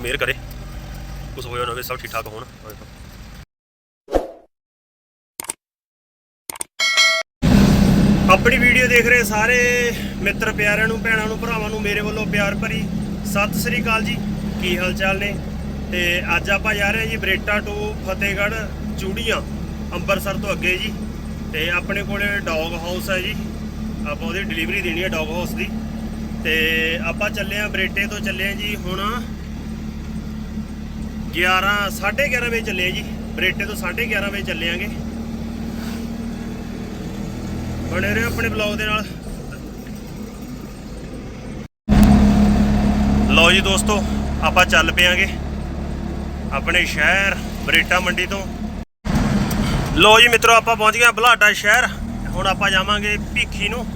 ਨੂੰ ਮਿਹਰ ਕਰੇ। ਕੁਝ ਹੋਇਆ ਨਾ ਹੋਵੇ ਸਭ ਠੀਕ ਠਾਕ ਹੋਣ ਆਪਣੀ ਵੀਡੀਓ ਦੇਖ ਰਹੇ ਸਾਰੇ ਮਿੱਤਰ ਪਿਆਰਿਆਂ ਨੂੰ, ਭੈਣਾਂ ਨੂੰ, ਭਰਾਵਾਂ ਨੂੰ ਮੇਰੇ ਵੱਲੋਂ ਪਿਆਰ ਭਰੀ ਸਤਿ ਸ੍ਰੀ ਅਕਾਲ ਜੀ। ਕੀ ਹਾਲ ਚਾਲ ਨੇ? ਤੇ ਅੱਜ ਆਪਾਂ ਜਾ ਰਹੇ ਹਾਂ ਜੀ ਬਰੇਟਾ ਟੂ ਫਤਿਹਗੜ੍ਹ ਚੂੜੀਆਂ ਅੰਮ੍ਰਿਤਸਰ ਤੋਂ ਅੱਗੇ ਜੀ। ਤੇ ਆਪਣੇ ਕੋਲੇ ਡੌਗ ਹਾਊਸ ਹੈ ਜੀ। ਆਪਾਂ ਉਹਦੀ ਡਿਲੀਵਰੀ ਦੇਣੀ ਹੈ ਡੌਗ ਹਾਊਸ ਦੀ। ਤੇ ਆਪਾਂ ਚੱਲੇ ਆ ਬਰੇਟੇ ਤੋਂ ਚੱਲੇ ਆ ਜੀ ਹੁਣ 11 11:30 ਵਜੇ ਚੱਲੇ ਆ ਜੀ। ਬਰੇਟੇ ਤੋਂ 11:30 ਵਜੇ ਚੱਲੇ ਆਂਗੇ। ਬਣੇ ਰਹੋ ਆਪਣੇ ਬਲੌਗ ਦੇ ਨਾਲ। ਲਓ ਜੀ ਦੋਸਤੋ, ਆਪਾਂ ਚੱਲ ਪਿਆਂਗੇ ਆਪਣੇ ਸ਼ਹਿਰ, ਬਰੇਟਾ ਮੰਡੀ ਤੋਂ। ਲਓ ਜੀ ਮਿੱਤਰੋ, ਆਪਾਂ ਪਹੁੰਚ ਗਏ ਹਾਂ ਬਲਾਡਾ ਸ਼ਹਿਰ। ਹੁਣ ਆਪਾਂ ਜਾਵਾਂਗੇ ਭੀਖੀ ਨੂੰ।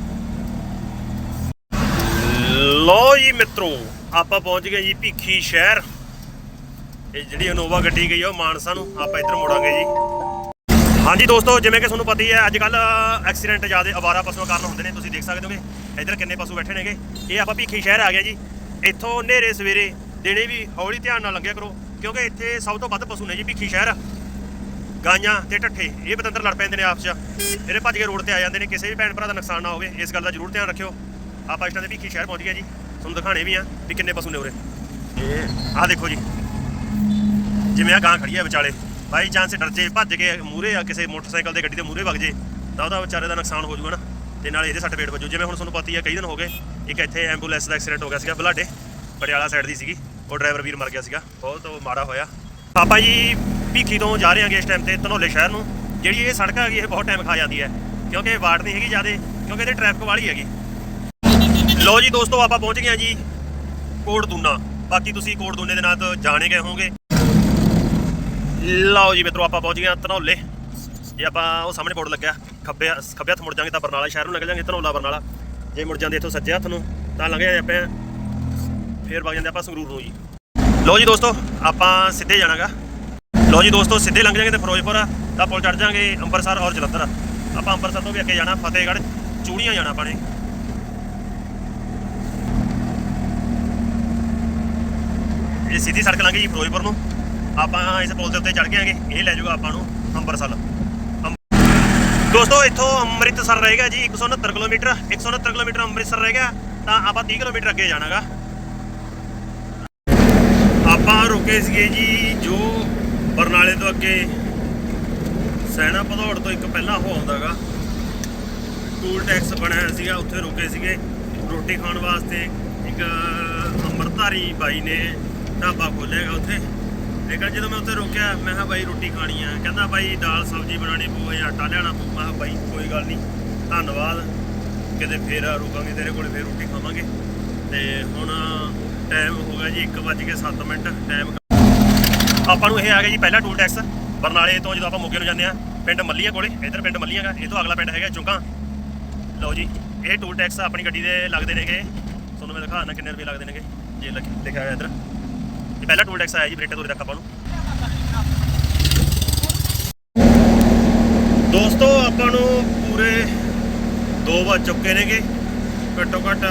ਲਓ ਜੀ ਮਿੱਤਰੋ, ਆਪਾਂ ਪਹੁੰਚ ਗਏ ਜੀ ਭੀਖੀ ਸ਼ਹਿਰ। ਇਹ ਜਿਹੜੀ ਇਨੋਵਾ ਗੱਡੀ ਗਈ ਉਹ ਮਾਨਸਾ ਨੂੰ ਆਪਾਂ ਇੱਧਰ ਮੁੜਾਂਗੇ ਜੀ। ਹਾਂਜੀ ਦੋਸਤੋ, ਜਿਵੇਂ ਕਿ ਤੁਹਾਨੂੰ ਪਤਾ ਹੀ ਹੈ ਅੱਜ ਕੱਲ ਐਕਸੀਡੈਂਟ ਜ਼ਿਆਦਾ ਅਵਾਰਾ ਪਸ਼ੂਆਂ ਕਾਰਨ ਹੁੰਦੇ ਨੇ, ਤੁਸੀਂ ਦੇਖ ਸਕਦੇ ਹੋਗੇ, ਇੱਧਰ ਕਿੰਨੇ ਪਸ਼ੂ ਬੈਠੇ ਨੇਗੇ। ਇਹ ਆਪਾਂ ਭੀਖੀ ਸ਼ਹਿਰ ਆ ਗਿਆ ਜੀ। ਇੱਥੋਂ ਹਨੇਰੇ ਸਵੇਰੇ ਦਿਨੇ ਵੀ ਹੌਲੀ ਧਿਆਨ ਨਾਲ ਲੰਘਿਆ ਕਰੋ, ਕਿਉਂਕਿ ਇੱਥੇ ਸਭ ਤੋਂ ਵੱਧ ਪਸ਼ੂ ਨੇ ਜੀ ਭੀਖੀ ਸ਼ਹਿਰ। ਗਾਈਆਂ ਤੇ ਢੱਠੇ, ਇਹ ਪਤੰਦਰ ਲੜ ਪੈਂਦੇ ਨੇ ਆਪਸ 'ਚ। ਇਹਦੇ ਭੱਜ ਕੇ ਰੋਡ ਤੇ ਆ ਜਾਂਦੇ ਨੇ, ਕਿਸੇ ਵੀ ਭੈਣ ਭਰਾ ਦਾ ਨੁਕਸਾਨ ਨਾ ਹੋਵੇ, ਇਸ ਗੱਲ ਦਾ ਜ਼ਰੂਰ ਧਿਆਨ ਰੱਖਿਓ। ਆਪਾਂ ਇਸ ਟਾਈਮ ਤੇ ਭੀਖੀ ਸ਼ਹਿਰ ਪਹੁੰਚ ਗਏ ਜੀ। ਤੁਹਾਨੂੰ ਦਿਖਾਣੇ ਵੀ ਆ ਵੀ ਕਿੰਨੇ ਪਸ਼ੂ ਨੇ ਉਰੇ। ਇਹ ਆਹ ਦੇਖੋ ਜੀ। ਜਿਵੇਂ ਆ ਗਾਂ ਖੜੀ ਆ ਵਿਚਾਲੇ, ਬਾਈ ਚਾਂਸ ਡਰ ਜੇ, ਭੱਜ ਕੇ ਮੂਰੇ ਆ ਕਿਸੇ ਮੋਟਰਸਾਈਕਲ ਦੇ ਗੱਡੀ ਦੇ ਮੂਰੇ ਵਗ ਜੇ, ਤਾਂ ਉਹਦਾ ਵਿਚਾਰੇ ਦਾ ਨੁਕਸਾਨ ਹੋ ਜਾਊਗਾ ਨਾ। ਤੇ ਨਾਲ ਇਹਦੇ ਸੱਟ ਪੇਟ ਵੱਜੂ, ਜਿਵੇਂ ਹੁਣ ਤੁਹਾਨੂੰ ਪਤਾ ਹੀ ਆ, ਕਈ ਦਿਨ ਹੋ ਗਏ, ਇੱਕ ਇੱਥੇ ਐਂਬੂਲੈਂਸ ਦਾ ਐਕਸੀਡੈਂਟ ਹੋ ਗਿਆ ਸੀਗਾ ਬਲਾਡੇ, ਪਟਿਆਲਾ ਸਾਈਡ ਦੀ ਸੀਗੀ, ਉਹ ਡਰਾਈਵਰ ਵੀਰ ਮਰ ਗਿਆ ਸੀਗਾ, ਬਹੁਤ ਮਾੜਾ ਹੋਇਆ। ਆਪਾਂ ਜੀ ਭੀਖੀ ਤੋਂ ਜਾ ਰਹੇ ਹਾਂਗੇ ਇਸ ਟਾਈਮ ਤੇ ਧਨੋਲੇ ਸ਼ਹਿਰ ਨੂੰ, ਜਿਹੜੀ ਇਹ ਸੜਕ ਹੈਗੀ ਇਹ ਬਹੁਤ ਟਾਈਮ ਖਾ ਜਾਂਦੀ ਹੈ, ਕਿਉਂਕਿ ਇਹ ਵਾਟ ਨਹੀਂ ਹੈਗੀ ਜਿਆਦੇ, ਕਿਉਂਕਿ ਇਹਦੇ ਟ੍ਰੈਫਿਕ ਵਾਲੀ ਹੈਗੀ। ਲੋ ਜੀ ਦੋਸਤੋ, ਆਪਾਂ ਪਹੁੰਚ ਗਏ ਹਾਂ ਜੀ ਕੋਟ ਦੂਨਾ। ਬਾਕੀ ਤੁਸੀਂ ਕੋਟ ਦੂਨੇ ਦੇ ਨਾਂ ਤੋਂ ਜਾਣੇ ਗਏ ਹੋਵੋਗੇ। ਲਓ ਜੀ ਮਿੱਤਰੋ, ਆਪਾਂ ਪਹੁੰਚ ਗਏ ਹਾਂ ਧਨੌਲੇ। ਜੇ ਆਪਾਂ ਉਹ ਸਾਹਮਣੇ ਬੋਰਡ ਲੱਗਿਆ, ਖੱਬੇ ਖੱਬੇ ਹੱਥ ਮੁੜ ਜਾਾਂਗੇ ਤਾਂ ਬਰਨਾਲਾ ਸ਼ਹਿਰ ਨੂੰ ਨਿਕਲ ਜਾਾਂਗੇ ਧਨੌਲਾ ਬਰਨਾਲਾ। ਜੇ ਮੁੜ ਜਾਂਦੇ ਇੱਥੋਂ ਸੱਜੇ ਹੱਥ ਨੂੰ, ਤਾਂ ਲੰਘੇ ਆਪਾਂ। ਫੇਰ ਵਗ ਜਾਂਦੇ ਆਪਾਂ ਸੰਗਰੂਰ ਨੂੰ ਜੀ। ਲਓ ਜੀ ਦੋਸਤੋ, ਆਪਾਂ ਸਿੱਧੇ ਜਾਣਾਗਾ। ਲਓ ਜੀ ਦੋਸਤੋ, ਸਿੱਧੇ ਲੰਘ ਜਾਾਂਗੇ ਤੇ ਫਿਰੋਜ਼ਪੁਰ ਦਾ ਪੁਲ ਚੜ ਜਾਾਂਗੇ ਅੰਮ੍ਰਿਤਸਰ ਔਰ ਜਲੰਧਰ ਆਪਾਂ ਅੰਮ੍ਰਿਤਸਰ ਤੋਂ ਵੀ ਅੱਗੇ ਜਾਣਾ, ਫਤਿਹਗੜ੍ਹ, ਚੂੜੀਆਂ ਜਾਣਾ ਆਪਾਂ ਨੇ। ਇਹ ਸਿੱਧੀ ਸੜਕ ਲੰਘ ਜੀ ਫਿਰੋਜ਼ਪੁਰ ਨੂੰ। ਆਪਾਂ ਇਸ ਪੁਲ ਦੇ ਉੱਤੇ ਚੜ ਗਏ ਇਹ ਲੈ ਜਾਊਗਾ ਆਪਾਂ ਨੂੰ ਅੰਮ੍ਰਿਤਸਰ। ਅੰਮ- ਦੋਸਤੋ, ਇੱਥੋਂ ਅੰਮ੍ਰਿਤਸਰ ਰਹੇਗਾ ਜੀ 169 ਕਿਲੋਮੀਟਰ। 169 ਕਿਲੋਮੀਟਰ ਅੰਮ੍ਰਿਤਸਰ ਰਹਿ ਗਿਆ, ਤਾਂ ਆਪਾਂ 30 ਕਿਲੋਮੀਟਰ ਅੱਗੇ ਜਾਣਾਗਾ। ਆਪਾਂ ਰੁਕੇ ਸੀਗੇ ਜੀ, ਜੋ ਬਰਨਾਲੇ ਤੋਂ ਅੱਗੇ, ਸੈਣਾ ਭਦੌੜ ਤੋਂ ਇੱਕ ਪਹਿਲਾਂ ਹੋ ਆਉਂਦਾਗਾ। ਟੂਲ ਟੈਕਸ ਬਣਿਆ ਸੀਗਾ, ਉੱਥੇ ਰੁਕੇ ਸੀਗੇ। ਰੋਟੀ ਖਾਣ ਵਾਸਤੇ ਇੱਕ ਅੰਮ੍ਰਿਤਧਾਰੀ ਬਾਈ ਨੇ ਢਾਬਾ ਖੋਲ੍ਹਿਆਗਾ ਉੱਥੇ। ਲੇਕਿਨ ਜਦੋਂ ਮੈਂ ਉੱਥੇ ਰੁਕਿਆ, ਮੈਂ ਕਿਹਾ ਬਾਈ ਰੋਟੀ ਖਾਣੀ ਆ। ਕਹਿੰਦਾ ਬਾਈ ਦਾਲ, ਸਬਜ਼ੀ ਬਣਾਣੀ ਪਊ ਜਾਂ ਆਟਾ ਲਿਆਣਾ ਪਊ। ਮੈਂ ਕਿਹਾ ਬਾਈ ਕੋਈ ਗੱਲ ਨਹੀਂ, ਧੰਨਵਾਦ। ਕਿਤੇ ਫੇਰ ਰੁਕਾਂਗੇ ਤੇਰੇ ਕੋਲ, ਫੇਰ ਰੋਟੀ ਖਾਵਾਂਗੇ। ਤੇ ਹੁਣ ਟਾਈਮ ਹੋ ਗਿਆ ਜੀ 1:07 ਮਿੰਟ ਟਾਈਮ ਆਪਾਂ ਨੂੰ ਇਹ ਆ ਗਿਆ ਜੀ ਪਹਿਲਾ ਟੂਲ ਟੈਕਸ ਬਰਨਾਲੇ ਤੋਂ ਜਦੋਂ ਆਪਾਂ ਮੋਗੇ ਨੂੰ ਜਾਂਦੇ ਆ, ਪਿੰਡ ਮੱਲੀਆਂ ਕੋਲੇ, ਇਧਰ ਪਿੰਡ ਮੱਲੀਆਂ ਗਾ ਇਹ ਤੋਂ ਅਗਲਾ ਪਿੰਡ ਹੈਗਾ ਚੁੰਗਾ ਲਓ ਜੀ, ਇਹ ਟੂਲ ਟੈਕਸ ਆਪਣੀ ਗੱਡੀ ਦੇ ਲੱਗਦੇ ਨੇਗੇ। ਤੁਹਾਨੂੰ ਮੈਂ ਦਿਖਾਉਣਾ ਕਿੰਨੇ ਰੁਪਏ ਲੱਗਦੇ ਨੇਗੇ। ਜੇ ਲਿਖ- ਲਿਖਿਆ ਹੋਇਆ ਇਧਰ। ਇਹ ਪਹਿਲਾ ਟੂਲ ਟੈਕਸ ਆਇਆ ਜੀ ਬਰੇਟੇ ਤੋਂ ਤੱਕ ਆਪਾਂ ਨੂੰ। ਦੋਸਤੋ, ਆਪਾਂ ਨੂੰ ਪੂਰੇ 2 ਵਜ ਚੁੱਕੇ ਨੇਗੇ। ਘੱਟੋ ਘੱਟ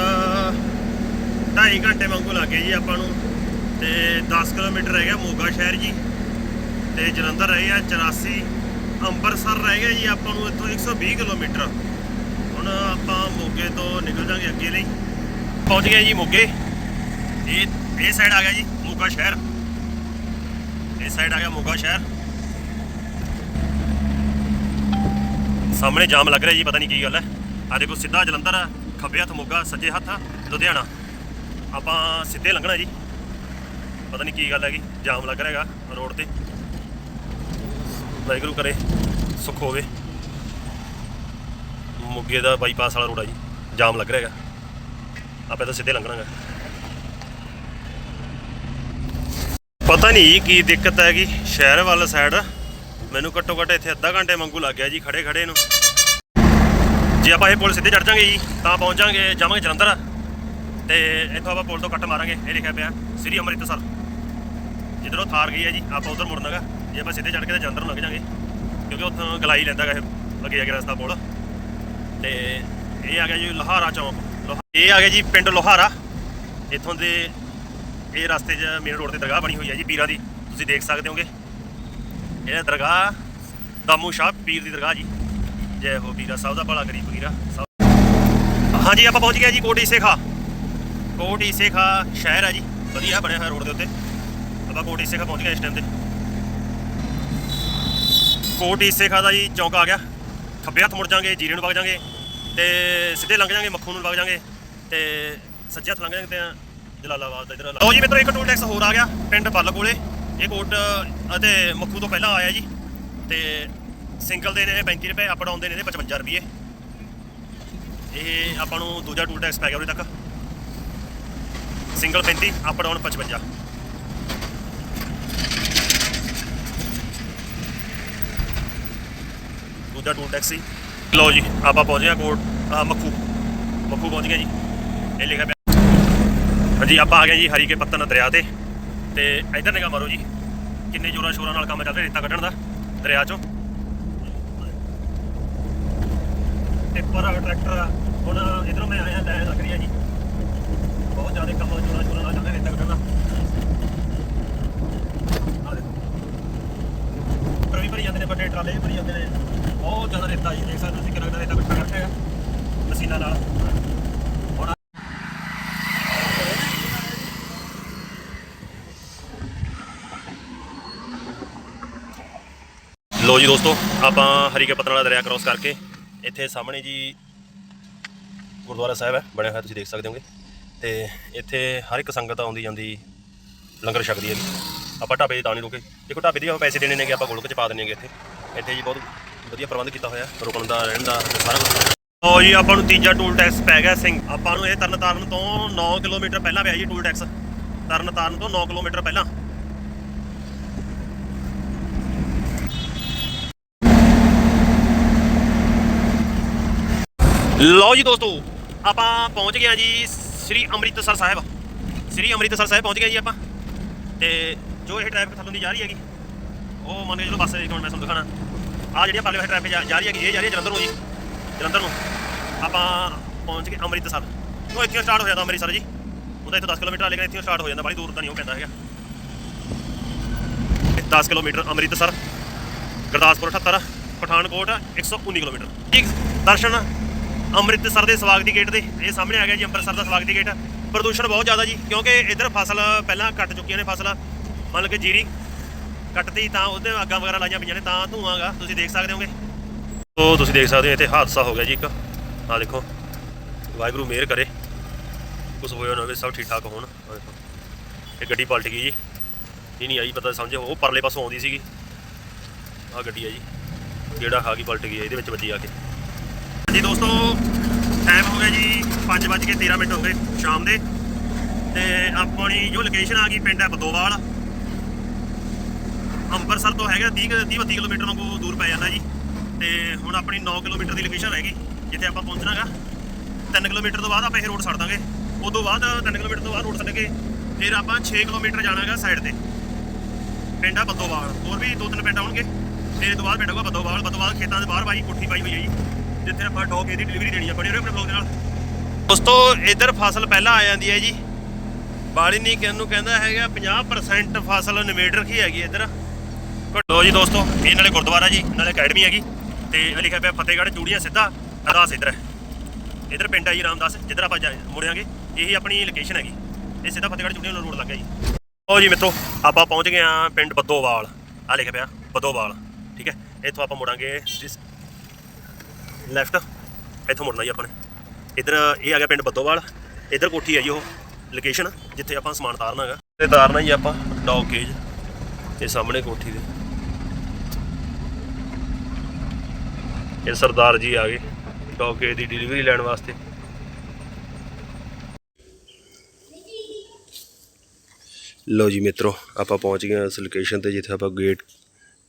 2.5 ਘੰਟੇ ਵਾਂਗੂ ਲੱਗੇ ਜੀ ਆਪਾਂ ਨੂੰ। ਤੇ 10 ਕਿਲੋਮੀਟਰ ਰਹਿ ਗਿਆ ਮੋਗਾ ਸ਼ਹਿਰ ਜੀ। ਤੇ ਜਲੰਧਰ ਰਹਿ ਗਿਆ 84 ਅੰਮ੍ਰਿਤਸਰ ਰਹਿ ਗਿਆ ਜੀ ਆਪਾਂ ਨੂੰ ਇੱਥੋਂ 120 ਕਿਲੋਮੀਟਰ। ਹੁਣ ਆਪਾਂ ਮੋਗੇ ਤੋਂ ਨਿਕਲ ਜਾਾਂਗੇ ਅੱਗੇ ਲਈ। ਪਹੁੰਚ ਗਏ ਜੀ ਮੋਗੇ। ਇਹ ਇਹ ਸਾਈਡ ਆ ਗਿਆ ਜੀ। ਮੋਗਾ ਸ਼ਹਿਰ। ਇਹ ਸਾਈਡ ਆ ਗਿਆ ਮੋਗਾ ਸ਼ਹਿਰ। ਸਾਹਮਣੇ ਜਾਮ ਲੱਗ ਰਿਹਾ ਜੀ ਪਤਾ ਨਹੀਂ ਕੀ ਗੱਲ ਹੈ। ਆ ਦੇਖੋ ਸਿੱਧਾ ਜਲੰਧਰ ਆ, ਖੱਬੇ ਹੱਥ ਮੋਗਾ ਸੱਜੇ ਹੱਥ ਲੁਧਿਆਣਾ। ਆਪਾਂ ਸਿੱਧੇ ਲੰਘਣਾ ਜੀ। ਪਤਾ ਨਹੀਂ ਕੀ ਗੱਲ ਹੈਗੀ ਜਾਮ ਲੱਗ ਰਿਹਾ ਹੈਗਾ ਰੋਡ ਤੇ। ਵਾਹਿਗੁਰੂ ਕਰੇ ਸੁੱਖ ਹੋਵੇ। ਮੋਗੇ ਦਾ ਬਾਈਪਾਸ ਵਾਲਾ ਰੋਡ ਆ ਜੀ ਜਾਮ ਲੱਗ ਰਿਹਾ ਹੈਗਾ। ਆਪਾਂ ਤਾਂ ਸਿੱਧੇ ਲੰਘਣਾਗਾ ਪਤਾ ਨਹੀਂ ਜੀ ਕੀ ਦਿੱਕਤ ਹੈਗੀ ਸ਼ਹਿਰ ਵੱਲ ਸਾਈਡ ਮੈਨੂੰ ਘੱਟੋ ਘੱਟ ਇੱਥੇ ਅੱਧਾ ਘੰਟੇ ਵਾਂਗੂ ਲੱਗ ਗਿਆ ਜੀ ਖੜੇ ਖੜੇ ਨੂੰ। ਜੇ ਆਪਾਂ ਇਹ ਪੁਲ ਸਿੱਧੇ ਚੜ ਜਾਾਂਗੇ ਜੀ, ਤਾਂ ਪਹੁੰਚ ਜਾਾਂਗੇ ਜਾਵਾਂਗੇ ਜਲੰਧਰ। ਤੇ ਇੱਥੋਂ ਆਪਾਂ ਪੁਲ ਤੋਂ ਕੱਟ ਮਾਰਾਂਗੇ, ਇਹ ਲਿਖਿਆ ਪਿਆ, ਸ੍ਰੀ ਅੰਮ੍ਰਿਤਸਰ। ਜਿੱਧਰੋਂ ਥਾਰ ਗਈ ਹੈ ਜੀ, ਆਪਾਂ ਉਧਰ ਮੁੜਨਾਗਾ। ਜੇ ਆਪਾਂ ਸਿੱਧੇ ਚੜ ਕੇ ਤਾਂ ਜਲੰਧਰ ਨੂੰ ਲੱਗ ਜਾਾਂਗੇ, ਕਿਉਂਕਿ ਉੱਥੋਂ ਗਲਾਈ ਲੈਂਦਾਗਾ ਇਹ ਅੱਗੇ ਜਾ ਕੇ ਰਸਤਾ ਪੁਲ। ਤੇ ਇਹ ਆ ਗਿਆ ਜੀ ਲੋਹਾਰਾ ਚੌਂਕ। ਲੋਹਾ- ਇਹ ਆ ਗਿਆ ਜੀ ਪਿੰਡ ਲੋਹਾਰਾ। ਇੱਥੋਂ ਦੇ ਇਹ ਰਸਤੇ 'ਚ ਮੇਨ ਰੋਡ ਤੇ ਦਰਗਾਹ ਬਣੀ ਹੋਈ ਹੈ ਜੀ, ਪੀਰਾਂ ਦੀ। ਤੁਸੀਂ ਦੇਖ ਸਕਦੇ ਹੋਗੇ। ਇਹ ਦਰਗਾਹ ਦਾਮੂ ਸ਼ਾਹ ਪੀਰ ਦੀ ਦਰਗਾਹ ਜੀ। ਜੈ ਹੋ ਪੀਰਾ ਸਾਹਿਬ ਦਾ ਭਲਾ ਕਰੀ ਪੀਰਾ ਹਾਂਜੀ, ਆਪਾਂ ਪਹੁੰਚ ਗਏ ਜੀ ਕੋਟੀ ਸੇਖਾ। ਕੋਟੀ ਸੇਖਾ ਸ਼ਹਿਰ ਹੈ ਜੀ। ਵਧੀਆ ਬਣਿਆ ਹੋਇਆ ਰੋਡ ਦੇ ਉੱਤੇ। ਆਪਾਂ ਕੋਟੀ ਸੇਖਾ ਪਹੁੰਚ ਗਏ ਇਸ ਟਾਈਮ ਤੇ। ਕੋਟੀ ਸੇਖਾ ਦਾ ਜੀ ਚੌਂਕ ਆ ਗਿਆ। ਖੱਬੇ ਹੱਥ ਮੁੜ ਜਾਾਂਗੇ ਜੀਰੇ ਨੂੰ ਵਗ ਜਾਾਂਗੇ ਤੇ ਸਿੱਧੇ ਲੰਘ ਜਾਾਂਗੇ ਮੱਖੂ ਨੂੰ ਵਗ ਜਾਾਂਗੇ ਤੇ ਸੱਜੇ ਹੱਥ ਲੰਘ ਜਾਾਂਗੇ ਤੇ ਜਲਾਲਾਬਾਦ ਦਾ ਇਧਰ ਲਓ ਜੀ ਮਿੱਤਰੋ, ਇੱਕ ਟੂਲ ਟੈਕਸ ਹੋਰ ਆ ਗਿਆ, ਪਿੰਡ ਬੱਲ ਕੋਲੇ। ਇਹ ਕੋਟ, ਅਤੇ ਮੱਖੂ ਤੋਂ ਪਹਿਲਾਂ ਆਇਆ ਜੀ। ਤੇ ਸਿੰਗਲ ਦੇ ਨੇ 35 ਰੁਪਏ ਅਪ ਡਾਊਨ ਦੇ ਨੇ, ਇਹਦੇ 55 ਰੁਪਏ ਇਹ ਆਪਾਂ ਨੂੰ ਦੂਜਾ ਟੂਲ ਟੈਕਸ ਪੈ ਗਿਆ ਉਰੇ ਤੱਕ। ਸਿੰਗਲ 35 ਅਪ ਡਾਊਨ 55 ਦੂਜਾ ਟੂਲ ਟੈਕਸ ਟੈਕਸੀ ਲਓ ਜੀ, ਆਪਾਂ ਪਹੁੰਚ ਗਏ ਕੋਟ ਮੱਖੂ। ਮੱਖੂ ਪਹੁੰਚ ਗਏ ਜੀ। ਇਹ ਲਿਖਿਆ ਪਿਆ ਹਾਂਜੀ, ਆਪਾਂ ਆ ਗਏ ਜੀ ਹਰੀ ਕੇ ਪੱਤਨ ਦਰਿਆ ਤੇ। ਤੇ ਇਧਰ ਨਿਗਾਹ ਮਾਰੋ ਜੀ। ਕਿੰਨੇ ਜੋਰਾਂ ਸ਼ੋਰਾਂ ਨਾਲ ਕੰਮ ਚੱਲ ਰਿਹਾ ਰੇਤਾ ਕੱਢਣ ਦਾ ਦਰਿਆ ਚੋਂ। ਟਿੱਪਰ ਟਰੈਕਟਰ ਹੁਣ ਇਧਰੋਂ ਮੈਂ ਆਇਆ ਲੈ ਲੱਗ ਰਿਹਾ ਜੀ। ਬਹੁਤ ਜ਼ਿਆਦਾ ਕੰਮ ਜੋਰਾਂ ਸ਼ੋਰਾਂ ਨਾਲ ਚੱਲ ਰਿਹਾ ਰੇਤਾ ਕੱਢਣ ਦਾ। ਆ ਟਰੈਕਟਰ ਵੀ ਭਰੀ ਜਾਂਦੇ ਨੇ ਵੱਡੇ ਟਰਾਲੇ ਵੀ ਭਰੀ ਜਾਂਦੇ ਨੇ। ਬਹੁਤ ਜ਼ਿਆਦਾ ਰੇਤਾ ਜੀ, ਦੇਖ ਸਕਦੇ ਹੋ ਤੁਸੀਂ ਕਿੰਨਾ ਕੁ ਰੇਤਾ ਇਕੱਠਾ ਕਰਕੇ ਮਸ਼ੀਨਾਂ ਨਾਲ ਹੁਣ ਲੋ ਜੀ ਦੋਸਤੋ, ਆਪਾਂ ਹਰੀਕੇ ਪਤਨ ਵਾਲਾ ਦਰਿਆ ਕ੍ਰੋਸ ਕਰਕੇ ਇੱਥੇ ਸਾਹਮਣੇ ਜੀ ਗੁਰਦੁਆਰਾ ਸਾਹਿਬ ਹੈ, ਬਣਿਆ ਹੋਇਆ ਤੁਸੀਂ ਦੇਖ ਸਕਦੇ ਹੋਗੇ। ਤੇ ਇੱਥੇ ਹਰ ਇੱਕ ਸੰਗਤ ਆਉਂਦੀ ਜਾਂਦੀ, ਲੰਗਰ ਛਕਦੀ ਹੈ ਆਪਾਂ ਢਾਬੇ 'ਤੇ ਤਾਂ ਨਹੀਂ ਰੁਕੇ। ਦੇਖੋ ਢਾਬੇ ਦੇ ਆਪਾਂ ਪੈਸੇ ਦੇਣੇ ਨੇਗੇ, ਆਪਾਂ ਗੋਲਕ 'ਚ ਪਾ ਦਿੰਦੇ ਨੇਗੇ ਇੱਥੇ। ਇੱਥੇ ਜੀ ਬਹੁਤ ਵਧੀਆ ਪ੍ਰਬੰਧ ਕੀਤਾ ਹੋਇਆ, ਰੁਕਣ ਦਾ, ਰਹਿਣ ਦਾ ਤੇ ਸਾਰਾ ਕੁਝ ਲੋ ਜੀ, ਆਪਾਂ ਨੂੰ ਤੀਜਾ ਟੂਲ ਟੈਕਸ ਪੈ ਗਿਆ ਸਿੰਘ। ਆਪਾਂ ਨੂੰ ਇਹ ਤਰਨਤਾਰਨ ਤੋਂ 9 ਕਿਲੋਮੀਟਰ ਪਹਿਲਾਂ ਪਿਆ ਜੀ ਟੂਲ ਟੈਕਸ ਤਰਨਤਾਰਨ ਤੋਂ 9 ਕਿਲੋਮੀਟਰ ਪਹਿਲਾਂ। ਲਓ ਜੀ ਦੋਸਤੋ, ਆਪਾਂ ਪਹੁੰਚ ਗਏ ਹਾਂ ਜੀ ਸ੍ਰੀ ਅੰਮ੍ਰਿਤਸਰ ਸਾਹਿਬ। ਸ੍ਰੀ ਅੰਮ੍ਰਿਤਸਰ ਸਾਹਿਬ ਪਹੁੰਚ ਗਏ ਜੀ ਆਪਾਂ। ਤੇ ਜੋ ਇਹ ਟ੍ਰੈਫਿਕ ਥੱਲੋਂ ਦੀ ਜਾ ਰਹੀ ਹੈਗੀ, ਉਹ ਮੰਨ ਕੇ ਚਲੋ ਬੱਸ ਹੁਣ ਮੈਂ ਤੁਹਾਨੂੰ ਦਿਖਾਣਾ। ਆ ਜਿਹੜੀ ਪਾਲੇ ਵਾਲੀ ਟ੍ਰੈਫਿਕ ਜਾ ਜਾ ਰਹੀ ਹੈਗੀ, ਇਹ ਜਾ ਰਹੀ ਹੈ ਜਲੰਧਰ ਨੂੰ ਜੀ। ਜਲੰਧਰ। ਨੂੰ ਆਪਾਂ ਪਹੁੰਚ ਗਏ ਅੰਮ੍ਰਿਤਸਰ। ਉਹ ਇੱਥੇ ਸਟਾਰਟ ਹੋ ਜਾਂਦਾ ਅੰਮ੍ਰਿਤਸਰ ਜੀ। ਉਹਦਾ ਇੱਥੋਂ 10 ਕਿਲੋਮੀਟਰ ਆ ਲੇਕਿਨ ਇੱਥੇ ਸਟਾਰਟ ਹੋ ਜਾਂਦਾ ਬੜੀ ਦੂਰ ਤਾਂ ਨਹੀਂ ਉਹ ਪੈਂਦਾ ਹੈਗਾ। 10 ਕਿਲੋਮੀਟਰ ਅੰਮ੍ਰਿਤਸਰ, ਗੁਰਦਾਸਪੁਰ 78 ਪਠਾਨਕੋਟ 119 ਕਿਲੋਮੀਟਰ। ਠੀਕ, ਦਰਸ਼ਨ ਅੰਮ੍ਰਿਤਸਰ ਦੇ ਸਵਾਗਤੀ ਗੇਟ ਦੇ, ਇਹ ਸਾਹਮਣੇ ਆ ਗਿਆ ਜੀ ਅੰਮ੍ਰਿਤਸਰ ਦਾ ਸਵਾਗਤੀ ਗੇਟ। ਪ੍ਰਦੂਸ਼ਣ ਬਹੁਤ ਜ਼ਿਆਦਾ ਜੀ, ਕਿਉਂਕਿ ਇੱਧਰ ਫਸਲ ਪਹਿਲਾਂ ਕੱਟ ਚੁੱਕੀਆਂ ਨੇ ਫਸਲਾਂ ਮੰਨ ਕੇ ਜੀਰੀ ਕੱਟਦੀ ਤਾਂ ਉਹਦੇ ਅੱਗਾਂ ਵਗੈਰਾ ਲਾਈਆਂ ਪਈਆਂ ਨੇ, ਤਾਂ ਧੂਆਂਗਾ ਤੁਸੀਂ ਦੇਖ ਸਕਦੇ ਹੋਗੇ। ਉਹ ਤੁਸੀਂ ਦੇਖ ਸਕਦੇ ਹੋ, ਇੱਥੇ ਹਾਦਸਾ ਹੋ ਗਿਆ ਜੀ ਇੱਕ। ਆਹ ਦੇਖੋ, ਵਾਹਿਗੁਰੂ ਮਿਹਰ ਕਰੇ। ਕੁਝ ਹੋਇਆ ਨਾ ਹੋਵੇ, ਸਭ ਠੀਕ ਠਾਕ ਹੋਣ। ਆਹ ਦੇਖੋ, ਇਹ ਗੱਡੀ ਪਲਟ ਗਈ ਜੀ। ਇਹ ਨਹੀਂ ਆਈ, ਪਤਾ ਸਮਝੋ ਉਹ ਪਰਲੇ ਪਾਸੋਂ ਆਉਂਦੀ ਸੀਗੀ। ਆਹ ਗੱਡੀ ਆ ਜੀ, ਜਿਹੜਾ ਆ ਗਈ ਪਲਟ ਗਈ ਇਹਦੇ ਵਿੱਚ ਵੱਜੀ ਆ ਕੇ। ਹਾਂਜੀ ਦੋਸਤੋ ਟਾਈਮ ਹੋ ਗਿਆ ਜੀ 5:13 ਮਿੰਟ ਹੋ ਗਏ ਸ਼ਾਮ ਦੇ। ਤੇ ਆਪਣੀ ਜੋ ਲੋਕੇਸ਼ਨ ਆ ਗਈ ਪਿੰਡ ਹੈ ਬਦੋਵਾਲ। ਅੰਮ੍ਰਿਤਸਰ ਤੋਂ ਹੈਗਾ 30 30 32 ਕਿਲੋਮੀਟਰ ਨੂੰ ਦੂਰ ਪੈ ਜਾਂਦਾ ਜੀ। ਤੇ ਹੁਣ ਆਪਣੀ 9 ਕਿਲੋਮੀਟਰ ਦੀ ਲੋਕੇਸ਼ਨ ਰਹਿ ਗਈ, ਜਿੱਥੇ ਆਪਾਂ ਪਹੁੰਚਣਾਗਾ। 3 ਕਿਲੋਮੀਟਰ ਤੋਂ ਬਾਅਦ ਆਪਾਂ ਇਹ ਰੋਡ ਛੱਡ ਦਾਂਗੇ ਉਸ ਤੋਂ ਬਾਅਦ 3 ਕਿਲੋਮੀਟਰ ਤੋਂ ਬਾਅਦ ਰੋਡ ਛੱਡ ਕੇ ਫਿਰ ਆਪਾਂ 6 ਕਿਲੋਮੀਟਰ ਜਾਣਾਗਾ ਸਾਈਡ ਤੇ। ਪਿੰਡ ਆ ਬੱਦੋਵਾਲ, ਹੋਰ ਵੀ ਦੋ ਤਿੰਨ ਪਿੰਡ ਆਉਣਗੇ। ਤੇ ਇਹ ਤੋਂ ਬਾਅਦ ਪਿੰਡ ਆਊਗਾ ਬੱਦੋਵਾਲ। ਬੱਦੋਵਾਲ ਖੇਤਾਂ ਦੇ ਬਾਹਰ ਬਾਈ, ਕੋਠੀ ਪਾਈ ਹੋਈ ਹੈ ਜੀ। ਜਿੱਥੇ ਆਪਾਂ ਡੌਗ ਇਹਦੀ ਡਿਲੀਵਰੀ ਦੇਣੀ ਆ, ਬਣੇ ਰਹੋ ਆਪਣੇ ਬਲੌਗ ਦੇ ਨਾਲ। ਦੋਸਤੋ, ਇੱਧਰ ਫਸਲ ਪਹਿਲਾਂ ਆ ਜਾਂਦੀ ਹੈ ਜੀ। ਬਾਲੀ ਨਹੀਂ ਕਿਹਨੂੰ ਕਹਿੰਦਾ ਹੈਗਾ 50% ਫਸਲ ਨਿਮੇੜ ਰੱਖੀ ਹੈਗੀ ਇੱਧਰ। ਲੋ ਜੀ ਦੋਸਤੋ, ਇਹ ਨਾਲੇ ਗੁਰਦੁਆਰਾ ਜੀ, ਨਾਲੇ ਅਕੈਡਮੀ ਹੈਗੀ। ਤੇ ਲਿਖਿਆ ਪਿਆ ਫਤਿਹਗੜ੍ਹ ਚੂੜੀਆਂ ਸਿੱਧਾ, ਅਰਦਾਸ ਇੱਧਰ। ਹੈ ਇੱਧਰ ਪਿੰਡ ਹੈ ਜੀ ਰਾਮਦਾਸ, ਜਿੱਧਰ ਆਪਾਂ ਜਾ- ਮੁੜਿਆਂਗੇ, ਇਹੀ ਆਪਣੀ ਲੋਕੇਸ਼ਨ ਹੈਗੀ। ਇਹ ਸਿੱਧਾ ਫਤਿਹਗੜ੍ਹ ਚੂੜੀਆਂ ਨੂੰ ਰੋਡ ਲੱਗਾ ਜੀ। ਲੋ ਜੀ ਮਿੱਤਰੋ, ਆਪਾਂ ਪਹੁੰਚ ਗਏ ਆ ਪਿੰਡ ਬੱਦੋਵਾਲ। ਆ ਲਿਖਿਆ ਪਿਆ, ਬੱਦੋਵਾਲ। ਠੀਕ ਹੈ, ਇੱਥੋਂ ਆਪਾਂ ਮੁੜਾਂਗੇ, ਜਿਸ ਲੈਫਟ, ਇੱਥੋਂ ਮੁੜਨਾ ਜੀ ਆਪਾਂ ਨੇ। ਇੱਧਰ ਇਹ ਆ ਗਿਆ ਪਿੰਡ ਬੱਦੋਵਾਲ, ਇੱਧਰ ਕੋਠੀ ਹੈ ਜੀ ਉਹ ਲੋਕੇਸ਼ਨ ਜਿੱਥੇ ਆਪਾਂ ਸਮਾਨ ਤਾਰਨਾ ਹੈਗਾ। ਤੇ ਤਾਰਨਾ ਜੀ ਆਪਾਂ ਡੌਗ ਕੇਜ ਇਹ ਸਾਹਮਣੇ ਕੋਠੀ ਦੇ। ਇਹ ਸਰਦਾਰ ਜੀ ਆ ਗਏ ਡੌਗ ਕੇਜ ਦੀ ਡਿਲੀਵਰੀ ਲੈਣ ਵਾਸਤੇ। ਲੋ ਜੀ ਮਿੱਤਰੋ, ਆਪਾਂ ਪਹੁੰਚ ਗਏ ਹਾਂ ਉਸ ਲੋਕੇਸ਼ਨ ਤੇ, ਜਿੱਥੇ ਆਪਾਂ ਗੇਟ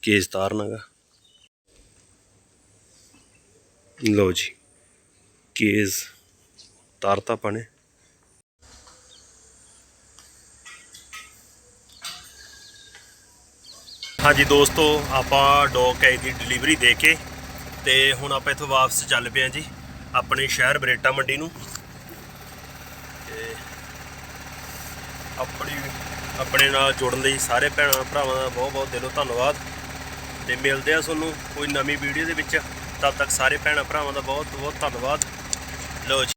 ਕੇਜ ਤਾਰਨਾ ਤਾਰਨਾਗਾ ਲਓ ਜੀ, ਕੇਸ ਤਾਰਤਾ ਪਣੇ। ਹਾਂਜੀ ਦੋਸਤੋ, ਆਪਾਂ ਡੌਗ ਕੈਜ ਦੀ ਡਿਲੀਵਰੀ ਦੇ ਕੇ ਤੇ ਹੁਣ ਆਪਾਂ ਇੱਥੋਂ ਵਾਪਸ ਚੱਲ ਪਏ ਆ ਜੀ, ਆਪਣੇ ਸ਼ਹਿਰ ਬਰੇਟਾ ਮੰਡੀ ਨੂੰ। ਤੇ ਆਪਣੀ, ਆਪਣੇ ਨਾਲ ਜੁੜਨ ਲਈ ਸਾਰੇ ਭੈਣਾਂ ਭਰਾਵਾਂ ਦਾ ਬਹੁਤ ਬਹੁਤ ਦਿਲੋਂ ਧੰਨਵਾਦ। ਤੇ ਮਿਲਦੇ ਆ ਤੁਹਾਨੂੰ ਕੋਈ ਨਵੀਂ ਵੀਡੀਓ ਦੇ ਵਿੱਚ। ਤਦ ਤੱਕ ਸਾਰੇ ਭੈਣਾਂ ਭਰਾਵਾਂ ਦਾ ਬਹੁਤ ਬਹੁਤ ਧੰਨਵਾਦ ਲੋ